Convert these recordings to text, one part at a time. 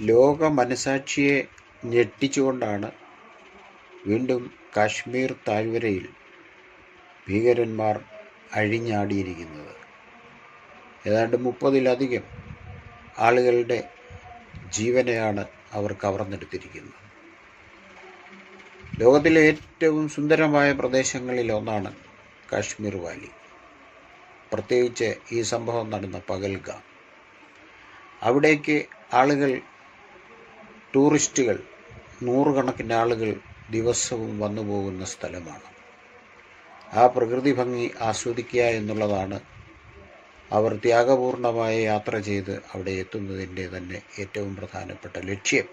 ലോക മനസാക്ഷിയെ ഞെട്ടിച്ചുകൊണ്ടാണ് വീണ്ടും കാശ്മീർ താഴ്വരയിൽ ഭീകരന്മാർ അഴിഞ്ഞാടിയിരിക്കുന്നത്. ഏതാണ്ട് മുപ്പതിലധികം ആളുകളുടെ ജീവനെയാണ് അവർ കവർന്നെടുത്തിരിക്കുന്നത്. ലോകത്തിലെ ഏറ്റവും സുന്ദരമായ പ്രദേശങ്ങളിൽ ഒന്നാണ് കാശ്മീർ വാലി. പ്രത്യേകിച്ച് ഈ സംഭവം നടന്ന പകൽഗാം അവിടേക്ക് ആളുകൾ ടൂറിസ്റ്റുകൾ നൂറുകണക്കിന് ആളുകൾ ദിവസവും വന്നു പോകുന്ന സ്ഥലമാണ്. ആ പ്രകൃതി ഭംഗി ആസ്വദിക്കുക എന്നുള്ളതാണ് അവർ ത്യാഗപൂർണമായ യാത്ര ചെയ്ത് അവിടെ എത്തുന്നതിന്റെ തന്നെ ഏറ്റവും പ്രധാനപ്പെട്ട ലക്ഷ്യം.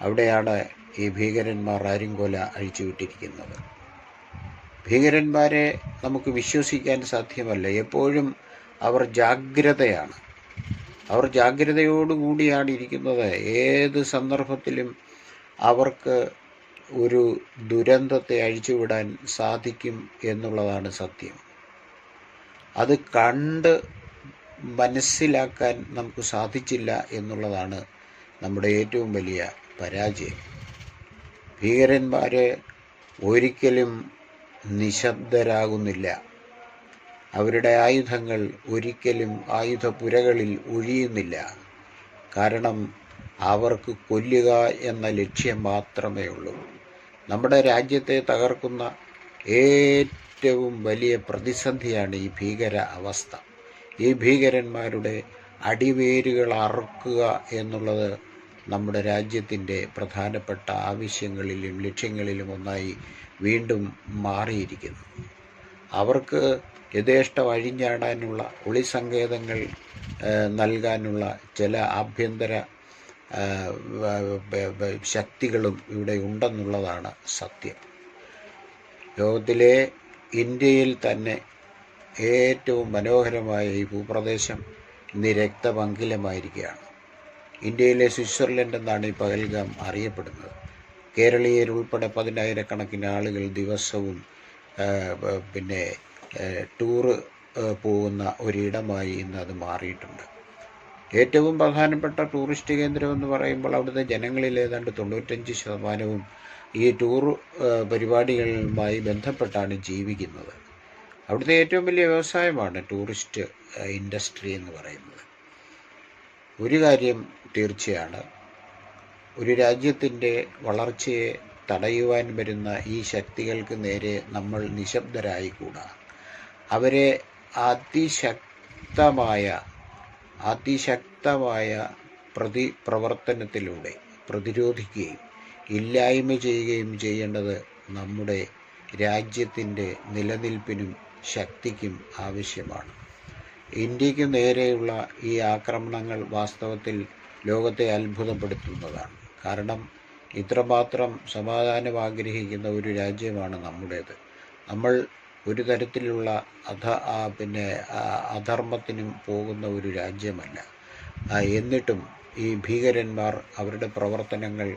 അവിടെയാണ് ഈ ഭീകരന്മാർ ആര്യങ്കോല അഴിച്ചുവിട്ടിരിക്കുന്നത്. ഭീകരന്മാരെ നമുക്ക് വിശ്വസിക്കാൻ സാധ്യമല്ല. എപ്പോഴും അവർ ജാഗ്രതയാണ്. അവർ ജാഗ്രതയോടുകൂടിയാണ് ഇരിക്കുന്നത്. ഏത് സന്ദർഭത്തിലും അവർക്ക് ഒരു ദുരന്തത്തെ അഴിച്ചുവിടാൻ സാധിക്കും എന്നുള്ളതാണ് സത്യം. അത് കണ്ട് മനസ്സിലാക്കാൻ നമുക്ക് സാധിച്ചില്ല എന്നുള്ളതാണ് നമ്മുടെ ഏറ്റവും വലിയ പരാജയം. ഭീകരന്മാർ ഒരിക്കലും നിശബ്ദരാകുന്നില്ല. അവരുടെ ആയുധങ്ങൾ ഒരിക്കലും ആയുധപുരകളിൽ ഒഴിയുന്നില്ല. കാരണം അവർക്ക് കൊല്ലുക എന്ന ലക്ഷ്യം മാത്രമേ ഉള്ളൂ. നമ്മുടെ രാജ്യത്തെ തകർക്കുന്ന ഏറ്റവും വലിയ പ്രതിസന്ധിയാണ് ഈ ഭീകര അവസ്ഥ. ഈ ഭീകരന്മാരുടെ അടിവേരുകൾ അറുക്കുക എന്നുള്ളത് നമ്മുടെ രാജ്യത്തിന്റെ പ്രധാനപ്പെട്ട ആവശ്യങ്ങളിലും ലക്ഷ്യങ്ങളിലും ഒന്നായി വീണ്ടും മാറിയിരിക്കുന്നു. അവർക്ക് യഥേഷ്ടം അഴിഞ്ഞാടാനുള്ള ഒളിസങ്കേതങ്ങൾ നൽകാനുള്ള ചില ആഭ്യന്തര ശക്തികളും ഇവിടെ ഉണ്ടെന്നുള്ളതാണ് സത്യം. ലോകത്തിലെ ഇന്ത്യയിൽ തന്നെ ഏറ്റവും മനോഹരമായ ഈ ഭൂപ്രദേശം ഇന്ന് ഇന്ത്യയിലെ സ്വിറ്റ്സർലൻഡ് എന്നാണ് ഈ പകൽഗാം അറിയപ്പെടുന്നത്. കേരളീയരുൾപ്പെടെ പതിനായിരക്കണക്കിന് ആളുകൾ ദിവസവും പിന്നെ ടൂറ് പോകുന്ന ഒരിടമായി ഇന്ന് അത് മാറിയിട്ടുണ്ട്. ഏറ്റവും പ്രധാനപ്പെട്ട ടൂറിസ്റ്റ് കേന്ദ്രം എന്ന് പറയുമ്പോൾ അവിടുത്തെ ജനങ്ങളിൽ ഏതാണ്ട് തൊണ്ണൂറ്റഞ്ച് ശതമാനവും ഈ ടൂർ പരിപാടികളുമായി ബന്ധപ്പെട്ടാണ് ജീവിക്കുന്നത്. അവിടുത്തെ ഏറ്റവും വലിയ വ്യവസായമാണ് ടൂറിസ്റ്റ് ഇൻഡസ്ട്രി എന്ന് പറയുന്നത്. ഒരു കാര്യം തീർച്ചയാണ്. ഒരു രാജ്യത്തിന്റെ വളർച്ചയെ തടയുവാൻ വരുന്ന ഈ ശക്തികൾക്ക് നേരെ നമ്മൾ നിശബ്ദരായിക്കൂടാ. അവരെ അതിശക്തമായ അതിശക്തമായ പ്രതി പ്രവർത്തനത്തിലൂടെ പ്രതിരോധിക്കുകയും ഇല്ലായ്മ ചെയ്യുകയും ചെയ്യേണ്ടത് നമ്മുടെ രാജ്യത്തിന്റെ നിലനിൽപ്പിനും ശക്തിക്കും ആവശ്യമാണ്. ഇന്ത്യയ്ക്ക് നേരെയുള്ള ഈ ആക്രമണങ്ങൾ വാസ്തവത്തിൽ ലോകത്തെ അത്ഭുതപ്പെടുത്തുന്നതാണ്. കാരണം ഇത്രമാത്രം സമാധാനം ആഗ്രഹിക്കുന്ന ഒരു രാജ്യമാണ് നമ്മുടേത്. നമ്മൾ ഒരു തരത്തിലുള്ള അധ പിന്നെ അധർമ്മത്തിനും പോകുന്ന ഒരു രാജ്യമല്ല. എന്നിട്ടും ഈ ഭീകരന്മാർ അവരുടെ പ്രവർത്തനങ്ങൾ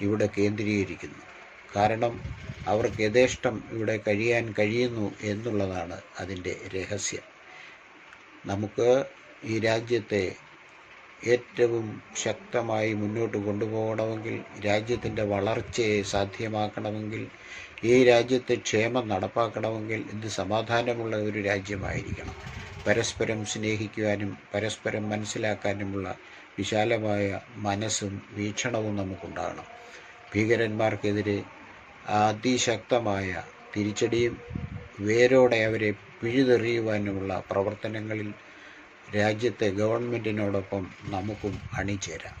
ഇവിടെ കേന്ദ്രീകരിക്കുന്നു. കാരണം അവർക്ക് യഥേഷ്ടം ഇവിടെ കഴിയാൻ കഴിയുന്നു എന്നുള്ളതാണ് അതിന്റെ രഹസ്യം. നമുക്ക് ഈ രാജ്യത്തെ ഏറ്റവും ശക്തമായി മുന്നോട്ട് കൊണ്ടുപോകണമെങ്കിൽ രാജ്യത്തിന്റെ വളർച്ചയെ സാധ്യമാക്കണമെങ്കിൽ ഈ രാജ്യത്തെ ക്ഷേമം നടപ്പാക്കണമെങ്കിൽ ഇത് സമാധാനമുള്ള ഒരു രാജ്യമായിരിക്കണം. പരസ്പരം സ്നേഹിക്കുവാനും പരസ്പരം മനസ്സിലാക്കാനുമുള്ള വിശാലമായ മനസ്സും വീക്ഷണവും നമുക്കുണ്ടാകണം. ഭീകരന്മാർക്കെതിരെ അതിശക്തമായ തിരിച്ചടിയും വേരോടെ അവരെ പിഴുതെറിയുവാനുമുള്ള പ്രവർത്തനങ്ങളിൽ രാജ്യത്തെ ഗവൺമെന്റിനോടൊപ്പം നമുക്കും അണിചേരാം.